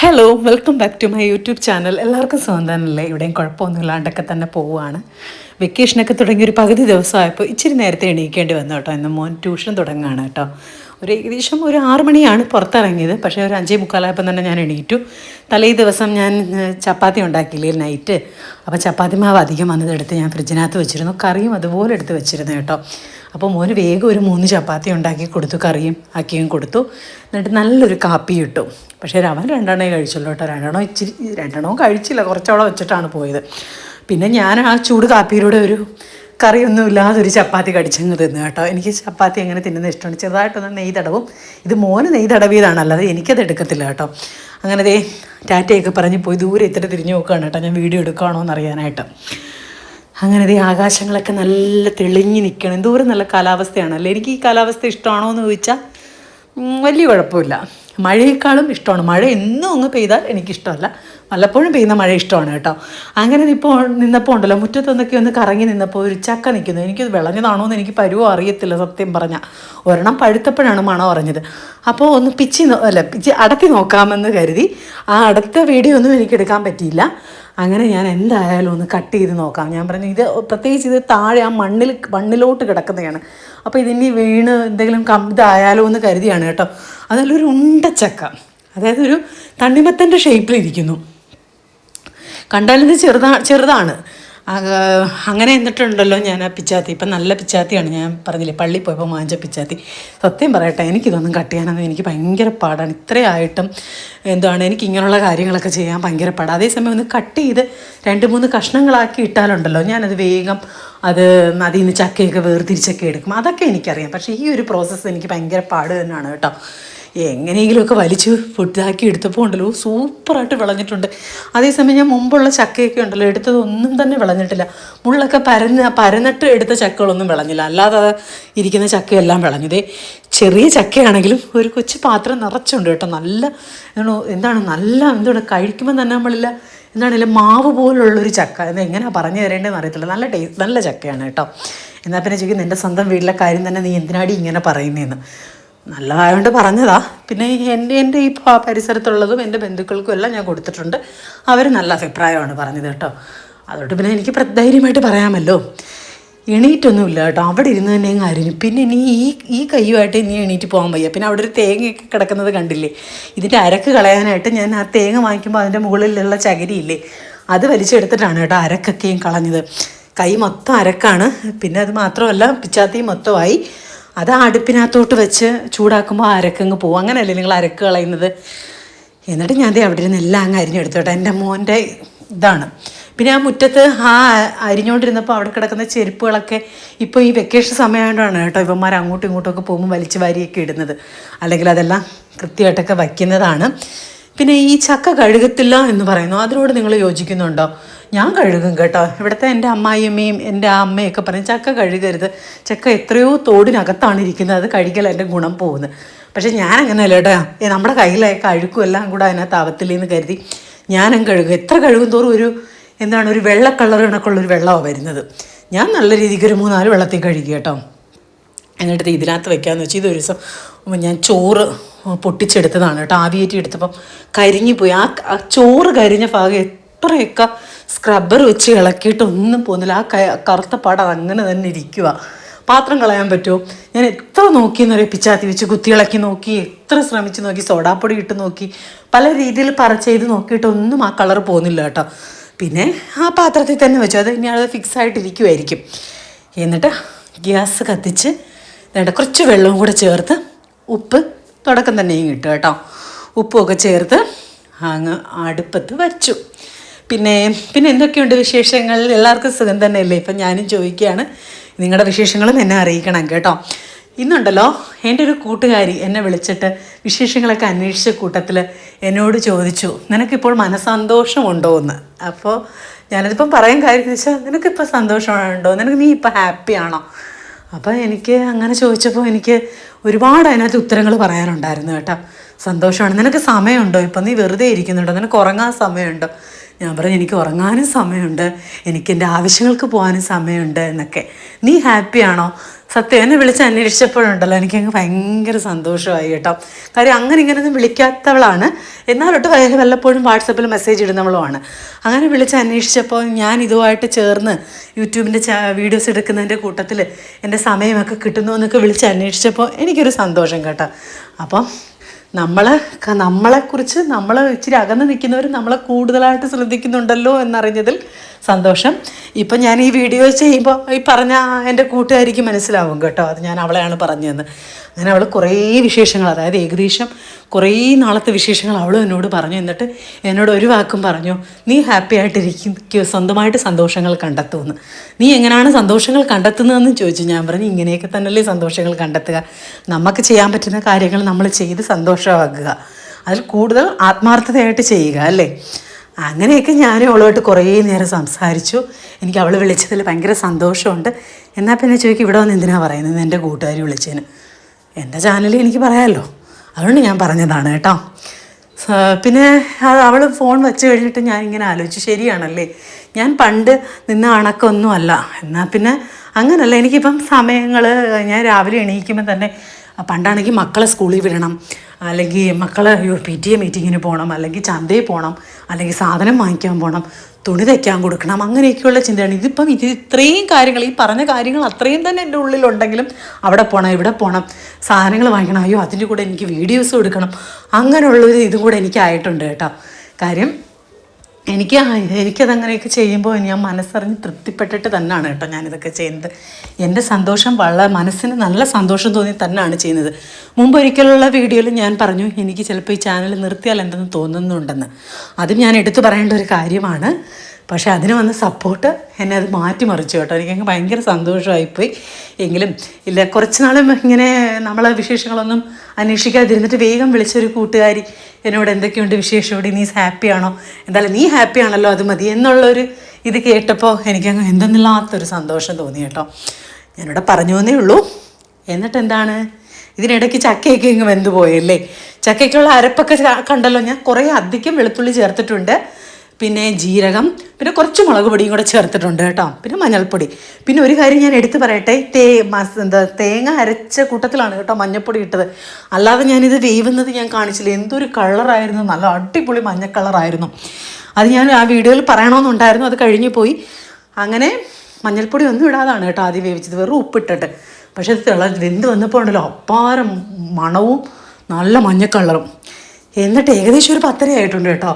Hello welcome back to my YouTube channel എല്ലാവർക്കും സുഖം തന്നെയല്ലേ? ഇവിടെയും കുഴപ്പമൊന്നുമില്ലാണ്ടൊക്കെ തന്നെ പോവുകയാണ്. വെക്കേഷനൊക്കെ തുടങ്ങി ഒരു പകുതി ദിവസമായപ്പോൾ ഇച്ചിരി നേരത്തെ എണീക്കേണ്ടി വന്നു കേട്ടോ. ഇന്ന് മോൻ ട്യൂഷൻ തുടങ്ങുകയാണ് കേട്ടോ. ഒരു ഏകദേശം ഒരു ആറ് മണിയാണ് പുറത്തിറങ്ങിയത്. പക്ഷേ ഒരു അഞ്ചേ മുക്കാലായപ്പം തന്നെ ഞാൻ എണീറ്റു. തലേ ദിവസം ഞാൻ ചപ്പാത്തി ഉണ്ടാക്കിയില്ലേ നൈറ്റ്. അപ്പോൾ ചപ്പാത്തി മാവ് അധികം വന്നതെടുത്ത് ഞാൻ ഫ്രിഡ്ജിനകത്ത് വെച്ചിരുന്നു. കറിയും അതുപോലെ എടുത്ത് വെച്ചിരുന്നു കേട്ടോ. അപ്പോൾ മോന് വേഗം ഒരു മൂന്ന് ചപ്പാത്തി ഉണ്ടാക്കി കൊടുത്തു. കറിയും ആക്കിയും കൊടുത്തു. എന്നിട്ട് നല്ലൊരു കാപ്പി ഇട്ടു. പക്ഷേ അവൻ രണ്ടെണ്ണേ കഴിച്ചുള്ളൂ കേട്ടോ. രണ്ടെണ്ണം ഇച്ചിരി രണ്ടെണ്ണവും കഴിച്ചില്ല. കുറച്ചോളം വെച്ചിട്ടാണ് പോയത്. പിന്നെ ഞാൻ ആ ചൂട് കാപ്പിയിലൂടെ ഒരു കറിയൊന്നും ഇല്ലാതെ ഒരു ചപ്പാത്തി കടിച്ചങ്ങ് തിന്നു കേട്ടോ. എനിക്ക് ചപ്പാത്തി എങ്ങനെ തിന്നുന്ന ഇഷ്ടമാണ്. ചെറുതായിട്ടൊന്ന് നെയ് തടവും. ഇത് മോന് നെയ് തടവിയതാണ്. അല്ലാതെ എനിക്കത് എടുക്കത്തില്ല കേട്ടോ. അങ്ങനെ ദേ ടാറ്റയൊക്കെ പറഞ്ഞ് പോയി ദൂരെ ഇത്ര തിരിഞ്ഞു നോക്കുകയാണ് കേട്ടോ. ഞാൻ വീഡിയോ എടുക്കുകയാണോ എന്ന് അറിയാനായിട്ട്. അങ്ങനെ ദേ ആകാശങ്ങളൊക്കെ നല്ല തെളിഞ്ഞു നിൽക്കണം എന്തോരം നല്ല കാലാവസ്ഥയാണല്ലേ? എനിക്ക് ഈ കാലാവസ്ഥ ഇഷ്ടമാണോ എന്ന് ചോദിച്ചാൽ വലിയ കുഴപ്പമില്ല. മഴയേക്കാളും ഇഷ്ടമാണ്. മഴ എന്നും അങ്ങ് പെയ്താൽ എനിക്കിഷ്ടമല്ല. വല്ലപ്പോഴും പെയ്യുന്ന മഴ ഇഷ്ടമാണ് കേട്ടോ. അങ്ങനെ ഇപ്പോൾ നിന്നപ്പോൾ ഉണ്ടല്ലോ മുറ്റത്തൊന്നൊക്കെ ഒന്ന് കറങ്ങി നിന്നപ്പോൾ ഒരു ചക്ക നിൽക്കുന്നു. എനിക്കത് വിളഞ്ഞതാണോ എന്ന് എനിക്ക് പരുവോ അറിയത്തില്ല സത്യം പറഞ്ഞാൽ ഒരെണ്ണം പഴുത്തപ്പോഴാണ് മണം അറിഞ്ഞത് അപ്പോൾ ഒന്ന് പിച്ചി അല്ല പിച്ചി അടക്കി നോക്കാമെന്ന് കരുതി. ആ അടുത്ത വീഡിയോ ഒന്നും എനിക്ക് എടുക്കാൻ പറ്റിയില്ല. അങ്ങനെ ഞാൻ എന്തായാലും ഒന്ന് കട്ട് ചെയ്ത് നോക്കാം. ഞാൻ പറഞ്ഞു ഇത് പ്രത്യേകിച്ച് ഇത് താഴെ ആ മണ്ണിൽ മണ്ണിലോട്ട് കിടക്കുന്നതാണ്. അപ്പോൾ ഇതിനി വീണ് എന്തെങ്കിലും കം ഇതായാലോ എന്ന് കരുതിയാണ് കേട്ടോ. അതിലൊരു ചക്ക. അതായത് ഒരു തണ്ണിമത്തന്റെ ഷേപ്പിലിരിക്കുന്നു. കണ്ടാലിത് ചെറുതാ ചെറുതാണ്. അങ്ങനെ എന്നിട്ടുണ്ടല്ലോ ഞാൻ ആ പിച്ചാത്തി. ഇപ്പം നല്ല പിച്ചാത്തിയാണ് ഞാൻ പറഞ്ഞില്ലേ പള്ളി പോയപ്പോൾ വാങ്ങിച്ച പിച്ചാത്തി. സത്യം പറയട്ടെ എനിക്കിതൊന്നും കട്ട് ചെയ്യാനൊന്നും എനിക്ക് ഭയങ്കര പാടാണ്. ഇത്രയായിട്ടും എന്താണ് എനിക്ക് ഇങ്ങനെയുള്ള കാര്യങ്ങളൊക്കെ ചെയ്യാൻ ഭയങ്കര പാടാണ് അതേസമയം ഒന്ന് കട്ട് ചെയ്ത് രണ്ട് മൂന്ന് കഷ്ണങ്ങളാക്കി ഇട്ടാലുണ്ടല്ലോ ഞാനത് വേഗം അത് അതിൽ നിന്ന് ചക്കയൊക്കെ വേർതിരിച്ചൊക്കെ എടുക്കും. അതൊക്കെ എനിക്കറിയാം. പക്ഷേ ഈ ഒരു പ്രോസസ്സ് എനിക്ക് ഭയങ്കര പാട് തന്നെയാണ് കേട്ടോ. എങ്ങനെയെങ്കിലുമൊക്കെ വലിച്ച് ഫുഡാക്കി എടുത്തപ്പോൾ ഉണ്ടല്ലോ സൂപ്പറായിട്ട് വിളഞ്ഞിട്ടുണ്ട്. അതേസമയം ഞാൻ മുമ്പുള്ള ചക്കയൊക്കെ ഉണ്ടല്ലോ എടുത്തതൊന്നും തന്നെ വിളഞ്ഞിട്ടില്ല. മുള്ളൊക്കെ പരന്ന് പരന്നിട്ട് എടുത്ത ചക്കകളൊന്നും വിളഞ്ഞില്ല. അല്ലാതെ ഇരിക്കുന്ന ചക്കയെല്ലാം വിളഞ്ഞതേ ചെറിയ ചക്കയാണെങ്കിലും ഒരു കൊച്ചു പാത്രം നിറച്ചുണ്ട് കേട്ടോ. നല്ല എന്താണ് എന്താണ് നല്ല എന്താണ് കഴിക്കുമ്പോൾ തന്നെ നമ്മളില്ല എന്താണെങ്കിലും മാവ് പോലുള്ളൊരു ചക്ക. എന്ന് എങ്ങനെയാണ് പറഞ്ഞു തരേണ്ടതെന്ന് അറിയത്തില്ല. നല്ല ടേസ്റ്റ് നല്ല ചക്കയാണ് കേട്ടോ. എന്നാൽ പിന്നെ ചോദിക്കും നിന്റെ സ്വന്തം വീട്ടിലെ കാര്യം തന്നെ നീ എന്തിനാടി ഇങ്ങനെ പറയുന്നതെന്ന് നല്ലതായതുകൊണ്ട് പറഞ്ഞതാ. പിന്നെ എന്റെ എന്റെ ഈ പരിസരത്തുള്ളതും എന്റെ ബന്ധുക്കൾക്കും എല്ലാം ഞാൻ കൊടുത്തിട്ടുണ്ട്. അവർ നല്ല അഭിപ്രായമാണ് പറഞ്ഞത് കേട്ടോ. അതുകൊണ്ട് പിന്നെ എനിക്ക് ധൈര്യമായിട്ട് പറയാമല്ലോ. എണീറ്റൊന്നുമില്ല കേട്ടോ. അവിടെ ഇരുന്ന് തന്നെ അങ്ങ് അരിഞ്ഞു. പിന്നെ ഇനി ഈ ഈ കയ്യുമായിട്ട് ഇനി എണീറ്റ് പോകാൻ വയ്യ. പിന്നെ അവിടെ ഒരു തേങ്ങയൊക്കെ കിടക്കുന്നത് കണ്ടില്ലേ? ഇതിന്റെ അരക്ക് കളയാനായിട്ട് ഞാൻ ആ തേങ്ങ വാങ്ങിക്കുമ്പോൾ അതിന്റെ മുകളിലുള്ള ചകിരിയില്ലേ? അത് വലിച്ചെടുത്തിട്ടാണ് കേട്ടോ അരക്കൊക്കെയും കളഞ്ഞത്. കൈ മൊത്തം അരക്കാണ്. പിന്നെ അത് മാത്രമല്ല പിച്ചാത്തി മൊത്തമായി. അത് അടുപ്പിനകത്തോട്ട് വെച്ച് ചൂടാക്കുമ്പോൾ അരക്കങ്ങ് പോകും അങ്ങനെയല്ലേ നിങ്ങൾ അരക്ക് കളയുന്നത്? എന്നിട്ട് ഞാൻ അവിടെ ഇരുന്ന് എല്ലാം അങ്ങ് അരിഞ്ഞെടുത്തോട്ടെ എന്റെ മോന്റെ ഇതാണ്. പിന്നെ ആ മുറ്റത്ത് ആ അരിഞ്ഞുകൊണ്ടിരുന്നപ്പോൾ അവിടെ കിടക്കുന്ന ചെരുപ്പുകളൊക്കെ ഇപ്പോൾ ഈ വെക്കേഷൻ സമയമായതുകൊണ്ടാണ് കേട്ടോ ഇവന്മാർ അങ്ങോട്ടും ഇങ്ങോട്ടും ഒക്കെ പോകുമ്പോൾ വലിച്ച് വാരിയൊക്കെ ഇടുന്നത്. അല്ലെങ്കിൽ അതെല്ലാം കൃത്യമായിട്ടൊക്കെ വയ്ക്കുന്നതാണ്. പിന്നെ ഈ ചക്ക കഴുകത്തില്ല എന്ന് പറയുന്നു. അതിനോട് നിങ്ങൾ യോജിക്കുന്നുണ്ടോ? ഞാൻ കഴുകും കേട്ടോ. ഇവിടുത്തെ എന്റെ അമ്മായിയമ്മയും എന്റെ അമ്മയൊക്കെ പറയും ചക്ക കഴുകരുത്. ചക്ക എത്രയോ തോടിനകത്താണ് ഇരിക്കുന്നത്. അത് കഴുകൽ എന്റെ ഗുണം പോകുന്നത് പക്ഷേ ഞാൻ അങ്ങനെയല്ല കേട്ടോ നമ്മുടെ കയ്യിലൊക്കെ അഴുക്കും എല്ലാം കൂടെ അതിനകത്ത് ആവത്തില്ലെന്ന് കരുതി ഞാനും കഴുകും. എത്ര കഴുകും തോറും ഒരു എന്താണ് ഒരു വെള്ള കളർ കണക്കുള്ളൊരു വെള്ളമാണ് വരുന്നത്. ഞാൻ നല്ല രീതിക്ക് ഒരു മൂന്നാൽ വെള്ളത്തിൽ കഴുകി കേട്ടോ. എന്നിട്ട് ഇത് ഇതിനകത്ത് വെക്കാമെന്ന് വെച്ചാൽ ഇതൊരു ദിവസം ഞാൻ ചോറ് പൊട്ടിച്ചെടുത്തതാണ് കേട്ടോ. ആവിയേറ്റി എടുത്തപ്പം കരിഞ്ഞു പോയി ആ ചോറ് കരിഞ്ഞ ഭാഗം എത്രയൊക്കെ സ്ക്രബ്ബർ വെച്ച് ഇളക്കിയിട്ട് ഒന്നും പോകുന്നില്ല. ആ കറുത്ത പാട അങ്ങനെ തന്നെ ഇരിക്കുക പാത്രം കളയാൻ പറ്റുമോ? ഞാൻ എത്ര നോക്കി നോക്കിയെന്നറിയാം പിച്ചാത്തി വെച്ച് കുത്തിയിളക്കി നോക്കി എത്ര ശ്രമിച്ച് നോക്കി സോഡാപ്പൊടി ഇട്ട് നോക്കി പല രീതിയിൽ പറ ചെയ്ത് നോക്കിയിട്ട് ഒന്നും ആ കളർ പോകുന്നില്ല കേട്ടോ. പിന്നെ ആ പാത്രത്തിൽ തന്നെ വെച്ചു. അത് ഇനി അത് ഫിക്സ് ആയിട്ടിരിക്കുമായിരിക്കും എന്നിട്ട് ഗ്യാസ് കത്തിച്ച് വേണ്ട കുറച്ച് വെള്ളവും കൂടെ ചേർത്ത് ഉപ്പ് തുടക്കം തന്നെയും കിട്ടും. കേട്ടോ ഉപ്പുമൊക്കെ ചേർത്ത് അങ്ങ് അടുപ്പത്ത് വച്ചു പിന്നെ പിന്നെ എന്തൊക്കെയുണ്ട് വിശേഷങ്ങൾ? എല്ലാവർക്കും സുഖം തന്നെയല്ലേ? ഇപ്പം ഞാനും ചോദിക്കുകയാണ്. നിങ്ങളുടെ വിശേഷങ്ങളും എന്നെ അറിയിക്കണം കേട്ടോ. ഇന്നുണ്ടല്ലോ എന്റെ ഒരു കൂട്ടുകാരി എന്നെ വിളിച്ചിട്ട് വിശേഷങ്ങളൊക്കെ അന്വേഷിച്ച കൂട്ടത്തിൽ എന്നോട് ചോദിച്ചു നിനക്കിപ്പോൾ മനസ്സന്തോഷമുണ്ടോ എന്ന്? അപ്പോൾ ഞാനതിപ്പം പറയാൻ കാര്യം വെച്ചാൽ നിനക്കിപ്പോൾ സന്തോഷമുണ്ടോ നിനക്ക് നീ ഇപ്പോൾ ആണോ? അപ്പോൾ എനിക്ക് അങ്ങനെ ചോദിച്ചപ്പോൾ എനിക്ക് ഒരുപാട് അതിനകത്ത് ഉത്തരങ്ങൾ പറയാനുണ്ടായിരുന്നു കേട്ടോ. സന്തോഷമാണ്. നിനക്ക് സമയമുണ്ടോ? ഇപ്പം നീ വെറുതെ ഇരിക്കുന്നുണ്ടോ? നിനക്ക് ഉറങ്ങാൻ സമയമുണ്ടോ? ഞാൻ പറഞ്ഞു എനിക്ക് ഉറങ്ങാനും സമയമുണ്ട്. എനിക്ക് എന്റെ ആവശ്യങ്ങൾക്ക് പോകാനും സമയമുണ്ട് എന്നൊക്കെ. നീ ഹാപ്പിയാണോ സത്യം എന്നെ വിളിച്ച് അന്വേഷിച്ചപ്പോഴുണ്ടല്ലോ എനിക്കങ്ങ് ഭയങ്കര സന്തോഷമായി കേട്ടോ. കാര്യം അങ്ങനെ ഇങ്ങനെയൊന്നും വിളിക്കാത്തവളാണ്. എന്നാലൊട്ട് വല്ലപ്പോഴും വാട്സപ്പിൽ മെസ്സേജ് ഇടുന്നവളുമാണ്. അങ്ങനെ വിളിച്ച് അന്വേഷിച്ചപ്പോൾ ഞാൻ ഇതുമായിട്ട് ചേർന്ന് യൂട്യൂബിന്റെ വീഡിയോസ് എടുക്കുന്നതിന്റെ കൂട്ടത്തിൽ എന്റെ സമയമൊക്കെ കിട്ടുന്നു എന്നൊക്കെ വിളിച്ച് അന്വേഷിച്ചപ്പോൾ എനിക്കൊരു സന്തോഷം കേട്ടോ. അപ്പം നമ്മൾ നമ്മളെക്കുറിച്ച് നമ്മൾ ഇച്ചിരി അകന്ന് നിൽക്കുന്നവർ നമ്മളെ കൂടുതലായിട്ട് ശ്രദ്ധിക്കുന്നുണ്ടല്ലോ എന്നറിഞ്ഞതിൽ സന്തോഷം. ഇപ്പം ഞാൻ ഈ വീഡിയോ ചെയ്യുമ്പോൾ ഈ പറഞ്ഞ എന്റെ കൂട്ടുകാരിക്ക് മനസ്സിലാവും കേട്ടോ. അത് ഞാൻ അവളെയാണ് പറഞ്ഞതെന്ന്. അങ്ങനെ അവൾ കുറേ വിശേഷങ്ങൾ അതായത് ഏകദേശം കുറേ നാളത്തെ വിശേഷങ്ങൾ അവൾ എന്നോട് പറഞ്ഞു. എന്നിട്ട് എന്നോട് ഒരു വാക്കും പറഞ്ഞു നീ ഹാപ്പി ആയിട്ടിരിക്കും സ്വന്തമായിട്ട് സന്തോഷങ്ങൾ കണ്ടെത്തുമെന്ന്. നീ എങ്ങനെയാണ് സന്തോഷങ്ങൾ കണ്ടെത്തുന്നതെന്ന് ചോദിച്ചു. ഞാൻ പറഞ്ഞു ഇങ്ങനെയൊക്കെ തന്നെയല്ലേ സന്തോഷങ്ങൾ കണ്ടെത്തുക. നമുക്ക് ചെയ്യാൻ പറ്റുന്ന കാര്യങ്ങൾ നമ്മൾ ചെയ്ത് സന്തോഷമാക്കുക. അതിൽ കൂടുതൽ ആത്മാർത്ഥതയായിട്ട് ചെയ്യുക അല്ലേ? അങ്ങനെയൊക്കെ ഞാൻ അവളുമായിട്ട് കുറേ നേരം സംസാരിച്ചു. എനിക്ക് അവൾ വിളിച്ചതിൽ ഭയങ്കര സന്തോഷമുണ്ട്. എന്നാൽ പിന്നെ ചോദിക്കും ഇവിടെ വന്ന് എന്തിനാണ് പറയുന്നത്? എന്റെ കൂട്ടുകാരി വിളിച്ചതിന്. എന്റെ ചാനലിൽ എനിക്ക് പറയാമല്ലോ. അതുകൊണ്ട് ഞാൻ പറഞ്ഞതാണ് കേട്ടോ. പിന്നെ അവൾ ഫോൺ വെച്ച് കഴിഞ്ഞിട്ട് ഞാൻ ഇങ്ങനെ ആലോചിച്ചു ശരിയാണല്ലേ? ഞാൻ പണ്ട് നിന്ന അണക്കൊന്നുമല്ല എന്നാൽ പിന്നെ അങ്ങനല്ല. എനിക്കിപ്പം സമയങ്ങൾ ഞാൻ രാവിലെ എണീക്കുമ്പോൾ തന്നെ പണ്ടാണെങ്കിൽ മക്കളെ സ്കൂളിൽ വിടണം. അല്ലെങ്കിൽ മക്കളെ പി ടി എ മീറ്റിങ്ങിന് പോകണം. അല്ലെങ്കിൽ ചന്തയിൽ പോകണം. അല്ലെങ്കിൽ സാധനം വാങ്ങിക്കാൻ പോകണം. തുണി തയ്ക്കാൻ കൊടുക്കണം. അങ്ങനെയൊക്കെയുള്ള ചിന്തയാണ്. ഇതിപ്പം ഇത് ഇത്രയും കാര്യങ്ങൾ ഈ പറഞ്ഞ കാര്യങ്ങൾ അത്രയും തന്നെ എന്റെ ഉള്ളിലുണ്ടെങ്കിലും അവിടെ പോകണം ഇവിടെ പോകണം സാധനങ്ങൾ വാങ്ങിക്കണം. അയ്യോ അതിന്റെ കൂടെ എനിക്ക് വീഡിയോസ് എടുക്കണം. അങ്ങനെയുള്ളൊരു ഇതും കൂടെ എനിക്കായിട്ടുണ്ട് കേട്ടോ. കാര്യം എനിക്ക് എനിക്കതങ്ങനെയൊക്കെ ചെയ്യുമ്പോൾ ഞാൻ മനസ്സറിഞ്ഞ് തൃപ്തിപ്പെട്ടിട്ട് തന്നെയാണ് കേട്ടോ ഞാനിതൊക്കെ ചെയ്യുന്നത്. എന്റെ സന്തോഷം വളരെ മനസ്സിന് നല്ല സന്തോഷം തോന്നി തന്നെയാണ് ചെയ്യുന്നത്. മുമ്പ് ഒരിക്കലുള്ള വീഡിയോയിൽ ഞാൻ പറഞ്ഞു എനിക്ക് ചിലപ്പോൾ ഈ ചാനൽ നിർത്തിയാൽ എന്തെന്ന് തോന്നുന്നുണ്ടെന്ന്. അതും ഞാൻ എടുത്തു പറയേണ്ട ഒരു കാര്യമാണ്. പക്ഷേ അതിന് വന്ന സപ്പോർട്ട് എന്നെ അത് മാറ്റിമറിച്ചു കേട്ടോ. എനിക്കങ്ങ് ഭയങ്കര സന്തോഷമായിപ്പോയി. എങ്കിലും ഇല്ല കുറച്ച് നാളും ഇങ്ങനെ നമ്മളെ വിശേഷങ്ങളൊന്നും അന്വേഷിക്കാതിരുന്നിട്ട് വേഗം വിളിച്ചൊരു കൂട്ടുകാരി എന്നോട് എന്തൊക്കെയുണ്ട് വിശേഷം? ഇവിടെ നീ ഹാപ്പിയാണോ എന്തായാലും നീ ഹാപ്പി ആണല്ലോ അത് മതി എന്നുള്ളൊരു ഇത് കേട്ടപ്പോൾ എനിക്കങ്ങ് എന്തെന്നില്ലാത്തൊരു സന്തോഷം തോന്നി കേട്ടോ. ഞാനിവിടെ പറഞ്ഞു എന്നേ ഉള്ളൂ. എന്നിട്ട് എന്താണ്? ഇതിനിടയ്ക്ക് ചക്കയൊക്കെ ഇങ്ങ് വെന്ത് പോയല്ലേ ചക്കയ്ക്കുള്ള അരപ്പൊക്കെ കണ്ടല്ലോ ഞാൻ. കുറേ അധികം വെളുത്തുള്ളി ചേർത്തിട്ടുണ്ട്. പിന്നെ ജീരകം പിന്നെ കുറച്ച് മുളക് പൊടിയും കൂടെ ചേർത്തിട്ടുണ്ട് കേട്ടോ. പിന്നെ മഞ്ഞൾപ്പൊടി. പിന്നെ ഒരു കാര്യം ഞാൻ എടുത്തു പറയട്ടെ തേ മസ് എന്താ തേങ്ങ അരച്ച കൂട്ടത്തിലാണ് കേട്ടോ മഞ്ഞൾപ്പൊടി ഇട്ടത്. അല്ലാതെ ഞാനിത് വേവുന്നത് ഞാൻ കാണിച്ചില്ല. എന്തൊരു കളറായിരുന്നു. നല്ല അടിപൊളി മഞ്ഞ കളറായിരുന്നു. അത് ഞാൻ ആ വീഡിയോയിൽ പറയണമെന്നുണ്ടായിരുന്നു. അത് കഴിഞ്ഞു പോയി. അങ്ങനെ മഞ്ഞൾപ്പൊടി ഒന്നും ഇടാതാണ് കേട്ടോ ആദ്യം വേവിച്ചത്. വെറും ഉപ്പിട്ടിട്ട്. പക്ഷെ അത് തിള വെന്ത് വന്നപ്പോൾ ഉണ്ടല്ലോ അപ്പാരം മണവും നല്ല മഞ്ഞക്കളറും എന്നിട്ട് ഏകദേശം ഒരു പത്തര ആയിട്ടുണ്ട് കേട്ടോ.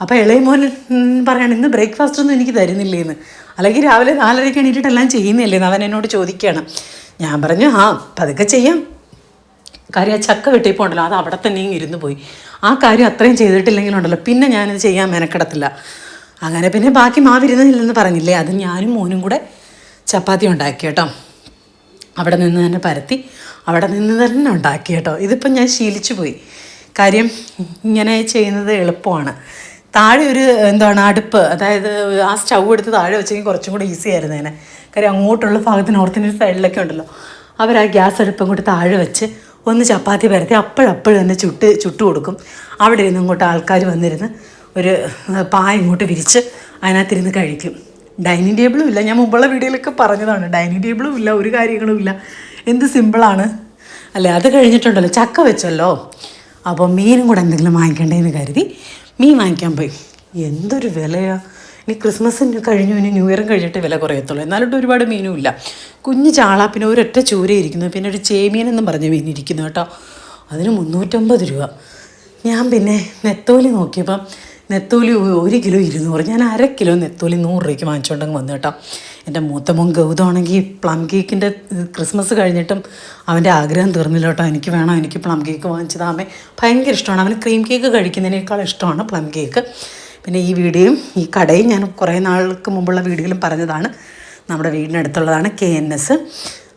അപ്പോൾ ഇളയ മോൻ ഉം, ഇന്ന് ബ്രേക്ക്ഫാസ്റ്റ് ഒന്നും എനിക്ക് തരുന്നില്ലേന്ന്. അല്ലെങ്കിൽ രാവിലെ നാലരയ്ക്ക് എണീറ്റിട്ട് എല്ലാം ചെയ്യുന്നില്ലേന്ന് അവൻ എന്നോട് ചോദിക്കുകയാണ്. ഞാൻ പറഞ്ഞു ആ പതുക്കെ ചെയ്യാം. കാര്യം ആ ചക്ക വെട്ടിപ്പോണ്ടല്ലോ അത് അവിടെ തന്നെ ഇങ്ങ് ഇരുന്ന് പോയി. ആ കാര്യം അത്രയും ചെയ്തിട്ടില്ലെങ്കിലുണ്ടല്ലോ പിന്നെ ഞാനിത് ചെയ്യാൻ മെനക്കെടത്തില്ല. അങ്ങനെ പിന്നെ ബാക്കി മാവിരുന്നില്ലെന്ന് പറഞ്ഞില്ലേ അത് ഞാനും മോനും കൂടെ ചപ്പാത്തി ഉണ്ടാക്കി കേട്ടോ. അവിടെ നിന്ന് തന്നെ പരത്തി അവിടെ നിന്ന് തന്നെ ഉണ്ടാക്കി കേട്ടോ. ഇതിപ്പം ഞാൻ ശീലിച്ചു പോയി. കാര്യം ഇങ്ങനെ ചെയ്യുന്നത് എളുപ്പമാണ്. താഴെ ഒരു എന്താണ് അടുപ്പ് അതായത് ആ സ്റ്റൗ എടുത്ത് താഴെ വെച്ചെങ്കിൽ കുറച്ചും കൂടി ഈസി ആയിരുന്നു അതിനെ. കാര്യം അങ്ങോട്ടുള്ള ഭാഗത്ത് നോർത്തിന്റെ സൈഡിലൊക്കെ ഉണ്ടല്ലോ. അവർ ആ ഗ്യാസ് അടുപ്പം കൊണ്ട് താഴെ വെച്ച് ഒന്ന് ചപ്പാത്തി പരത്തി അപ്പോഴപ്പോഴും തന്നെ ചുട്ട് ചുട്ട് കൊടുക്കും. അവിടെ ഇരുന്ന് ഇങ്ങോട്ട് ആൾക്കാർ വന്നിരുന്ന് ഒരു പായ ഇങ്ങോട്ട് വിരിച്ച് അതിനകത്തിരുന്ന് കഴിക്കും. ഡൈനിങ് ടേബിളും ഇല്ല. ഞാൻ മുമ്പുള്ള വീഡിയോയിലൊക്കെ പറഞ്ഞതാണ്. ഡൈനിങ് ടേബിളും ഇല്ല ഒരു കാര്യങ്ങളും ഇല്ല. എന്ത് സിമ്പിളാണ്? അല്ലേ? അത് കഴിഞ്ഞിട്ടുണ്ടല്ലോ. ചക്ക വെച്ചല്ലോ. അപ്പോൾ മീനും കൂടെ എന്തെങ്കിലും വാങ്ങിക്കണ്ടേന്ന് കരുതി മീൻ വാങ്ങിക്കാൻ പോയി. എന്തൊരു വിലയാ? ഇനി ക്രിസ്മസിന് കഴിഞ്ഞു ഇനി ന്യൂ ഇയറും കഴിഞ്ഞിട്ട് വില കുറയത്തുള്ളൂ. എന്നാലും ഒരുപാട് മീനും ഇല്ല. കുഞ്ഞു ചാള പിന്നെ ഒരൊറ്റ ചൂര ഇരിക്കുന്നു. പിന്നെ ഒരു ചേമീൻ എന്നും പറഞ്ഞ മീൻ ഇരിക്കുന്നു കേട്ടോ. അതിന് മുന്നൂറ്റമ്പത് രൂപ. ഞാൻ പിന്നെ നെത്തോലി നോക്കിയപ്പം നെത്തോലി ഒരു കിലോ ഇരുന്നൂറ്. ഞാൻ അര കിലോ നെത്തോലി നൂറ് രൂപയ്ക്ക് വാങ്ങിച്ചുകൊണ്ടങ്ങ് വന്നു കേട്ടോ. എന്റെ മൂത്ത മോൻ ഗൗതമാണെങ്കിൽ പ്ലം കേക്കിന്റെ ക്രിസ്മസ് കഴിഞ്ഞിട്ടും അവന്റെ ആഗ്രഹം തീർന്നില്ല കേട്ടോ. എനിക്ക് വേണം എനിക്ക് പ്ലം കേക്ക് വാങ്ങിച്ചത്. വാങ്ങിച്ചതാമേ ഭയങ്കര ഇഷ്ടമാണ്. അവന് ക്രീം കേക്ക് കഴിക്കുന്നതിനേക്കാൾ ഇഷ്ടമാണ് പ്ലം കേക്ക്. പിന്നെ ഈ വീഡിയോയും ഈ കടയും ഞാൻ കുറേ നാൾക്ക് മുമ്പുള്ള വീഡിയോയിലും പറഞ്ഞതാണ്. നമ്മുടെ വീടിനടുത്തുള്ളതാണ് കെ എൻ എസ്.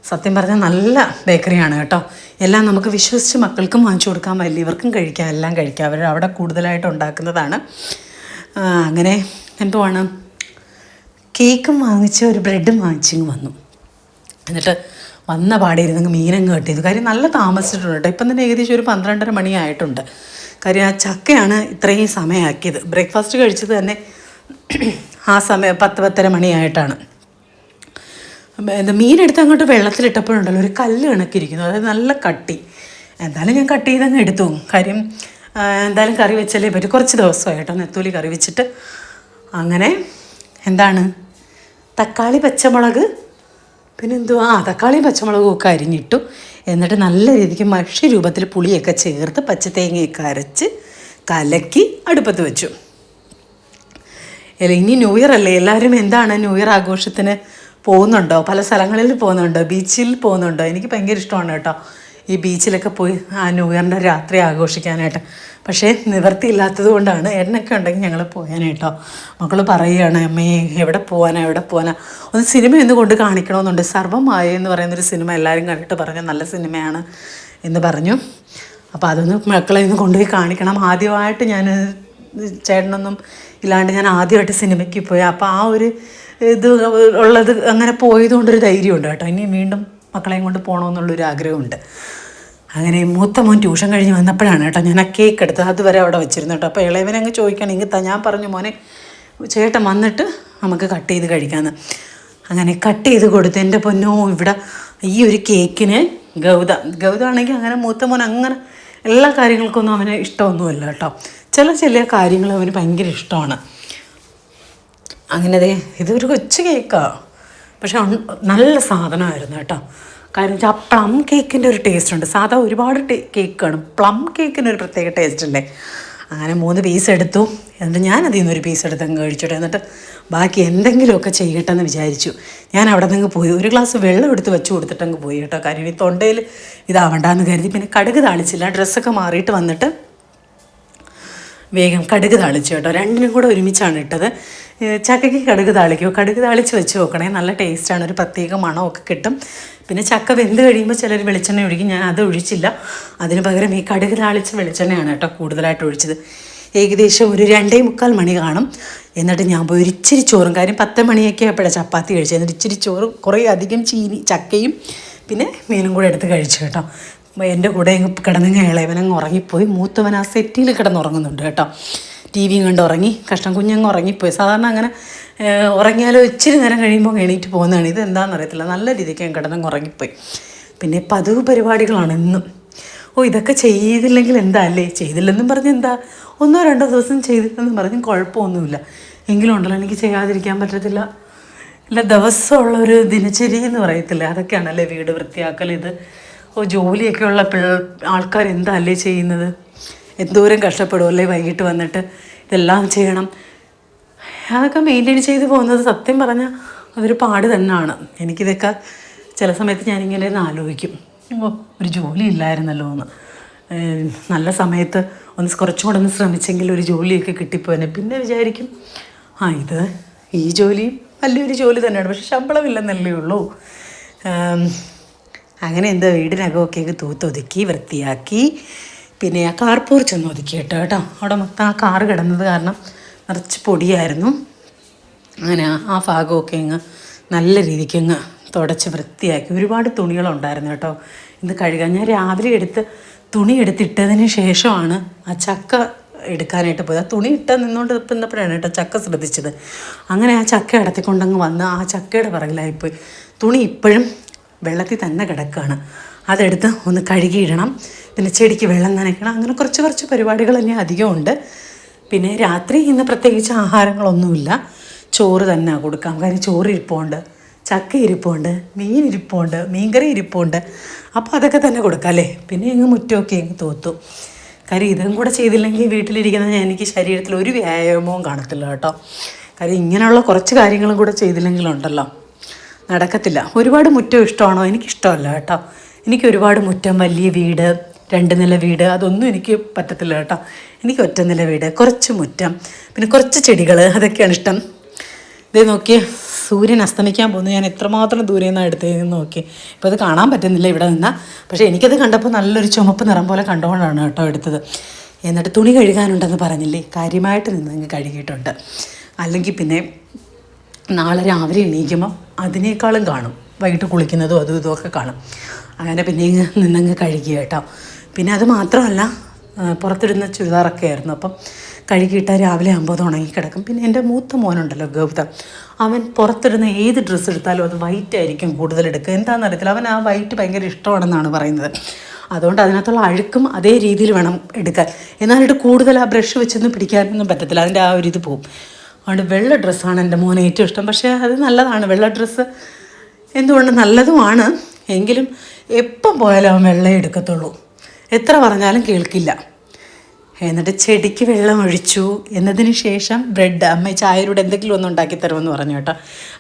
സത്യം പറഞ്ഞാൽ നല്ല ബേക്കറിയാണ് കേട്ടോ. എല്ലാം നമുക്ക് വിശ്വസിച്ച് മക്കൾക്കും വാങ്ങിച്ചു കൊടുക്കാം വലിയവർക്കും കഴിക്കാം എല്ലാം കഴിക്കാം. അവർ അവിടെ കൂടുതലായിട്ട് ഉണ്ടാക്കുന്നതാണ്. അങ്ങനെ എന്തുവാണ്? കേക്കും വാങ്ങിച്ച് ഒരു ബ്രെഡും വാങ്ങിച്ചിങ്ങ് വന്നു. എന്നിട്ട് വന്ന പാടെ മീനും മീനങ്ങ് ഇത് കാര്യം നല്ല താമസിച്ചിട്ടുണ്ട് കേട്ടോ. ഇപ്പം തന്നെ ഏകദേശം ഒരു പന്ത്രണ്ടര മണിയായിട്ടുണ്ട് കാര്യം ആ ചക്കയാണ് ഇത്രയും സമയമാക്കിയത്. ബ്രേക്ക്ഫാസ്റ്റ് കഴിച്ചത് തന്നെ ആ സമയം പത്ത് പത്തര മണിയായിട്ടാണ്. എന്താ മീനെടുത്ത് അങ്ങോട്ട് വെള്ളത്തിലിട്ടപ്പോഴുണ്ടല്ലോ ഒരു കല്ല് കണക്കിരിക്കുന്നു. അതായത് നല്ല കട്ടി. എന്തായാലും ഞാൻ കട്ട് ചെയ്തങ്ങ് എടുത്തു. കാര്യം എന്തായാലും കറി വെച്ചാലേ പറ്റും. കുറച്ച് ദിവസമായി കേട്ടോ നെത്തോലി കറി വെച്ചിട്ട്. അങ്ങനെ എന്താണ്? തക്കാളി പച്ചമുളക് പിന്നെ എന്തുവാ ആ തക്കാളിയും പച്ചമുളകും ഒക്കെ അരിഞ്ഞിട്ടു. എന്നിട്ട് നല്ല രീതിക്ക് മഷി രൂപത്തിൽ പുളിയൊക്കെ ചേർത്ത് പച്ചത്തേങ്ങയൊക്കെ അരച്ച് കലക്കി അടുപ്പത്ത് വെച്ചു. ഇനി ന്യൂ ഇയർ അല്ലേ? എല്ലാവരും എന്താണ് ന്യൂ ഇയർ ആഘോഷത്തിന് പോകുന്നുണ്ടോ? പല സ്ഥലങ്ങളിൽ പോകുന്നുണ്ടോ? ബീച്ചിൽ പോകുന്നുണ്ടോ? എനിക്ക് ഭയങ്കര ഇഷ്ടമാണ് കേട്ടോ. ഈ ബീച്ചിലൊക്കെ പോയി ആ ന്യൂ ഇയറിന്റെ രാത്രി ആഘോഷിക്കാനായിട്ട്. പക്ഷേ നിവർത്തിയില്ലാത്തത് കൊണ്ടാണ് എന്നൊക്കെ ഉണ്ടെങ്കിൽ ഞങ്ങൾ പോകാനായിട്ടോ മക്കൾ പറയുകയാണ് അമ്മേ എവിടെ പോകാനാ എവിടെ പോകാനാ ഒന്ന് സിനിമ ഒന്ന് കൊണ്ട് കാണിക്കണമെന്നുണ്ട്. സർവമായ എന്ന് പറയുന്നൊരു സിനിമ എല്ലാവരും കണ്ടിട്ട് പറഞ്ഞു നല്ല സിനിമയാണ് എന്ന് പറഞ്ഞു. അപ്പോൾ അതൊന്ന് മക്കളെ ഒന്ന് കൊണ്ടുപോയി കാണിക്കണം. ആദ്യമായിട്ട് ഞാൻ ചേട്ടനൊന്നും ഇല്ലാണ്ട് ഞാൻ ആദ്യമായിട്ട് സിനിമയ്ക്ക് പോയി. അപ്പോൾ ആ ഒരു ഇത് ഉള്ളത് അങ്ങനെ പോയതുകൊണ്ടൊരു ധൈര്യമുണ്ട് കേട്ടോ. ഇനി വീണ്ടും മക്കളെയും കൊണ്ട് പോകണമെന്നുള്ളൊരു ആഗ്രഹമുണ്ട്. അങ്ങനെ മൂത്ത മോൻ ട്യൂഷൻ കഴിഞ്ഞ് വന്നപ്പോഴാണ് കേട്ടോ ഞാൻ ആ കേക്ക് എടുത്ത് അതുവരെ അവിടെ വെച്ചിരുന്നു കേട്ടോ. അപ്പോൾ ഇളയവനെ അങ്ങ് താ. ഞാൻ പറഞ്ഞു മോനെ ചേട്ടൻ വന്നിട്ട് നമുക്ക് കട്ട് ചെയ്ത് കഴിക്കാമെന്ന് അങ്ങനെ കട്ട് ചെയ്ത് കൊടുത്ത് എന്റെ പൊന്നോ ഇവിടെ ഈ ഒരു കേക്കിന് ഗൗത ഗൗത ആണെങ്കിൽ അങ്ങനെ മൂത്ത മോൻ അങ്ങനെ എല്ലാ കാര്യങ്ങൾക്കൊന്നും അവന് ഇഷ്ടമൊന്നുമല്ല കേട്ടോ. ചില ചില കാര്യങ്ങൾ അവന് ഭയങ്കര ഇഷ്ടമാണ്. അങ്ങനെ ദേ ഇതൊരു കൊച്ചു കേക്കാണ് പക്ഷെ നല്ല സാധനമായിരുന്നു കേട്ടോ. കാരണം വെച്ചാൽ ആ പ്ലം കേക്കിന്റെ ഒരു ടേസ്റ്റ് ഉണ്ട്. സാധാ ഒരുപാട് കേക്കാണ്. പ്ലം കേക്കിന് ഒരു പ്രത്യേക ടേസ്റ്റ് ഉണ്ട് അങ്ങനെ മൂന്ന് പീസ് എടുത്തു. എന്നിട്ട് ഞാൻ അതിൽ നിന്ന് ഒരു പീസ് എടുത്ത് അങ്ങ് കഴിച്ചോട്ടെ. എന്നിട്ട് ബാക്കി എന്തെങ്കിലുമൊക്കെ ചെയ്യട്ടെ എന്ന് വിചാരിച്ചു. ഞാൻ അവിടെ നിന്ന് പോയി. ഒരു ഗ്ലാസ് വെള്ളം എടുത്ത് വെച്ച് കൊടുത്തിട്ട് അങ്ങ് പോയി കേട്ടോ. കാര്യം ഈ തൊണ്ടയിൽ ഇതാവണ്ടെന്ന് കരുതി. പിന്നെ കടുക് താളിച്ചില്ല. ഡ്രസ്സൊക്കെ മാറിയിട്ട് വന്നിട്ട് വേഗം കടുക് താളിച്ചു കേട്ടോ. രണ്ടിനും കൂടെ ഒരുമിച്ചാണ് ഇട്ടത്. ചക്കയ്ക്ക് കടുക് താളിക്കും. കടുക് താളിച്ച് വെച്ച് നോക്കണേ. നല്ല ടേസ്റ്റാണ് ഒരു പ്രത്യേക മണമൊക്കെ കിട്ടും. പിന്നെ ചക്ക വെന്ത് കഴിയുമ്പോൾ ചിലർ വെളിച്ചെണ്ണ ഒഴിക്കും. ഞാൻ അത് ഒഴിച്ചില്ല. അതിന് പകരം ഈ കടുക് താളിച്ച വെളിച്ചെണ്ണയാണ് കേട്ടോ കൂടുതലായിട്ട് ഒഴിച്ചത്. ഏകദേശം ഒരു രണ്ടേ മുക്കാൽ മണി കാണും. എന്നിട്ട് ഞാൻ പോയി ഒരു ഇച്ചിരി ചോറും കാര്യം പത്ത് മണിയൊക്കെ ആയപ്പോഴാണ് ചപ്പാത്തി കഴിച്ചത്. എന്നിട്ട് ഇച്ചിരി ചോറും കുറേ അധികം ചീനി ചക്കയും പിന്നെ മീനും കൂടെ എടുത്ത് കഴിച്ചു കേട്ടോ. എന്റെ കൂടെ അങ്ങ് കിടന്നിങ്ങ് ഇളയവനങ്ങ് ഉറങ്ങിപ്പോയി. മൂത്തവൻ ആ സെറ്റിയിൽ കിടന്നുറങ്ങുന്നുണ്ട് കേട്ടോ. ടി വിയും കണ്ട് ഉറങ്ങി കഷ്ണം കുഞ്ഞങ്ങ് ഉറങ്ങിപ്പോയി. സാധാരണ അങ്ങനെ ഉറങ്ങിയാലോ ഇച്ചിരി നേരം കഴിയുമ്പോൾ എണീറ്റ് പോകുന്നതാണ്. ഇത് എന്താണെന്ന് അറിയത്തില്ല. നല്ല രീതിക്ക് ഞാൻ കിടന്നങ്ങ് ഉറങ്ങിപ്പോയി. പിന്നെ പതിവ് പരിപാടികളാണ് ഇന്നും. ഓ ഇതൊക്കെ ചെയ്തില്ലെങ്കിൽ എന്താ അല്ലേ? ചെയ്തില്ലെന്നും പറഞ്ഞ് എന്താ? ഒന്നോ രണ്ടോ ദിവസം ചെയ്തില്ലെന്നും പറഞ്ഞ് കുഴപ്പമൊന്നുമില്ല. എങ്കിലും ഉണ്ടല്ലോ എനിക്ക് ചെയ്യാതിരിക്കാൻ പറ്റത്തില്ല. ഇല്ല ദിവസമുള്ള ഒരു ദിനചര്യ എന്ന് പറയത്തില്ല. അതൊക്കെയാണല്ലേ വീട് വൃത്തിയാക്കൽ ഇത്? ഓ ജോലിയൊക്കെ ഉള്ള പിള്ള ആൾക്കാർ എന്താ അല്ലേ ചെയ്യുന്നത്? എന്തോരം കഷ്ടപ്പെടും അല്ലേ വൈകിട്ട് വന്നിട്ട്? ഇതെല്ലാം ചെയ്യണം. അതൊക്കെ മെയിന്റെയിൻ ചെയ്ത് പോകുന്നത് സത്യം പറഞ്ഞാൽ അതൊരു പാട് തന്നെയാണ് എനിക്കിതൊക്കെ ചില സമയത്ത് ഞാനിങ്ങനെ ആലോചിക്കും. ഓ ഒരു ജോലി ഇല്ലായിരുന്നല്ലോ എന്ന്. നല്ല സമയത്ത് ഒന്ന് കുറച്ചും കൂടെ ഒന്ന് ശ്രമിച്ചെങ്കിൽ ഒരു ജോലിയൊക്കെ കിട്ടിപ്പോനെ പിന്നെ വിചാരിക്കും ആ ഇത് ഈ ജോലിയും വലിയൊരു ജോലി തന്നെയാണ്. പക്ഷെ ശമ്പളമില്ലെന്നല്ലേ ഉള്ളൂ. അങ്ങനെ എന്താ വീടിനകമൊക്കെ തൂത്തൊതുക്കി വൃത്തിയാക്കി പിന്നെ ആ കാർ പോർച്ച് ഒന്ന് ഒതുക്കി കേട്ടോ. അവിടെ മൊത്തം ആ കാറ് കിടന്നത് കാരണം നിറച്ച് പൊടിയായിരുന്നു. അങ്ങനെ ആ- ഭാഗമൊക്കെ അങ്ങ് നല്ല രീതിക്ക് അങ്ങ് തുടച്ച് വൃത്തിയാക്കി. ഒരുപാട് തുണികളുണ്ടായിരുന്നു കേട്ടോ. ഇന്ന് കഴുകാൻ. ഞാൻ രാവിലെ എടുത്ത് തുണി എടുത്തിട്ടതിന് ശേഷമാണ് ആ ചക്ക എടുക്കാനായിട്ട് പോയത്. ആ തുണി ഇട്ട നിന്നുകൊണ്ട് നിന്നപ്പോഴാണ് കേട്ടോ ചക്ക ശ്രദ്ധിച്ചത്. അങ്ങനെ ആ ചക്ക ഇടത്തിക്കൊണ്ടങ്ങ് വന്ന് ആ ചക്കയുടെ പിറകിലായിപ്പോയി. തുണി ഇപ്പോഴും വെള്ളത്തിൽ തന്നെ കിടക്കുകയാണ് അതെടുത്ത് ഒന്ന് കഴുകിയിടണം. പിന്നെ ചെടിക്ക് വെള്ളം നനയ്ക്കണം. അങ്ങനെ കുറച്ച് കുറച്ച് പരിപാടികൾ തന്നെ അധികമുണ്ട്. പിന്നെ രാത്രി ഇന്ന് പ്രത്യേകിച്ച് ആഹാരങ്ങളൊന്നുമില്ല. ചോറ് തന്നെ കൊടുക്കാം. കാര്യം ചോറ് ഇരിപ്പുണ്ട്. ചക്ക ഇരിപ്പുണ്ട്. മീൻ ഇരിപ്പുണ്ട്. മീൻകറി ഇരിപ്പുണ്ട്. അപ്പോൾ അതൊക്കെ തന്നെ കൊടുക്കാം അല്ലേ? പിന്നെ ഇങ്ങ് മുറ്റമൊക്കെ ഇങ്ങ് തോത്തു. കാര്യം ഇതും കൂടെ ചെയ്തില്ലെങ്കിൽ വീട്ടിലിരിക്കുന്ന ഞാൻ എനിക്ക് ശരീരത്തിൽ ഒരു വ്യായാമവും കാണത്തില്ല കേട്ടോ. കാര്യം ഇങ്ങനെയുള്ള കുറച്ച് കാര്യങ്ങളും കൂടെ ചെയ്തില്ലെങ്കിലുണ്ടല്ലോ. നടക്കത്തില്ല. ഒരുപാട് മുറ്റം ഇഷ്ടമാണോ? എനിക്കിഷ്ടമല്ല കേട്ടോ. എനിക്ക് ഒരുപാട് മുറ്റം വലിയ വീട് രണ്ട് നില വീട് അതൊന്നും എനിക്ക് പറ്റത്തില്ല കേട്ടോ. എനിക്ക് ഒറ്റ നില വീട് കുറച്ച് മുറ്റം പിന്നെ കുറച്ച് ചെടികൾ അതൊക്കെയാണ് ഇഷ്ടം. ഇതേ നോക്കി സൂര്യൻ അസ്തമിക്കാൻ പോകുന്നു. ഞാൻ എത്രമാത്രം ദൂരെ നിന്നാണ് എടുത്തതെന്ന് നോക്കി ഇപ്പോൾ അത് കാണാൻ പറ്റുന്നില്ല ഇവിടെ നിന്നാ. പക്ഷേ എനിക്കത് കണ്ടപ്പോൾ നല്ലൊരു ചുമപ്പ് നിറം പോലെ കണ്ടുകൊണ്ടാണ് കേട്ടോ എടുത്തത്. എന്നിട്ട് തുണി കഴുകാനുണ്ടെന്ന് പറഞ്ഞില്ലേ? കാര്യമായിട്ട് നിന്ന് അങ്ങ് കഴുകിയിട്ടുണ്ട്. അല്ലെങ്കിൽ പിന്നെ നാളെ രാവിലെ എണീക്കുമ്പോൾ അതിനേക്കാളും കാണും. വൈകിട്ട് കുളിക്കുന്നതും അതും ഇതുമൊക്കെ കാണും. അങ്ങനെ പിന്നെ നിന്നങ്ങ് കഴുകി കേട്ടോ. പിന്നെ അത് മാത്രമല്ല പുറത്തിടുന്ന ചുരിദാറൊക്കെ ആയിരുന്നു. അപ്പം കഴുകിയിട്ടാൽ രാവിലെ ആകുമ്പോൾ അത് ഉണങ്ങിക്കിടക്കും. പിന്നെ എന്റെ മൂത്ത മോനുണ്ടല്ലോ ഗൗതം. അവൻ പുറത്തിടുന്ന ഏത് ഡ്രസ്സ് എടുത്താലും അത് വൈറ്റ് ആയിരിക്കും കൂടുതൽ എടുക്കുക. എന്താണെന്ന് അറിയത്തില്ല. അവൻ ആ വൈറ്റ് ഭയങ്കര ഇഷ്ടമാണെന്നാണ് പറയുന്നത്. അതുകൊണ്ട് അതിനകത്തുള്ള അഴുക്കും അതേ രീതിയിൽ വേണം എടുക്കാൻ. എന്നാലിട്ട് കൂടുതൽ ആ ബ്രഷ് വെച്ചൊന്നും പിടിക്കാനൊന്നും പറ്റത്തില്ല. അതിന്റെ ആ ഒരു ഇത് പോവും. അതുകൊണ്ട് വെള്ള ഡ്രസ്സാണ് എന്റെ മോനെ ഏറ്റവും ഇഷ്ടം. പക്ഷേ അത് നല്ലതാണ്. വെള്ള ഡ്രസ്സ് എന്തുകൊണ്ട് നല്ലതുമാണ്. എങ്കിലും എപ്പം പോയാലും അവൻ വെള്ളം എടുക്കത്തുള്ളൂ. എത്ര പറഞ്ഞാലും കേൾക്കില്ല. എന്നിട്ട് ചെടിക്ക് വെള്ളം ഒഴിച്ചു. എന്നതിന് ശേഷം ബ്രെഡ് അമ്മ ചായയുടെ എന്തെങ്കിലും ഒന്ന് ഉണ്ടാക്കി തരുമെന്ന് പറഞ്ഞു കേട്ടോ.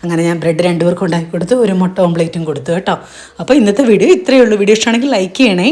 അങ്ങനെ ഞാൻ ബ്രെഡ് രണ്ടുപേർക്കും ഉണ്ടാക്കി കൊടുത്തു ഒരു മുട്ട ഓംപ്ലേറ്റും കൊടുത്തു കേട്ടോ. അപ്പോൾ ഇന്നത്തെ വീഡിയോ ഇത്രയേ ഉള്ളൂ. വീഡിയോ ഇഷ്ടമാണെങ്കിൽ ലൈക്ക് ചെയ്യണേ.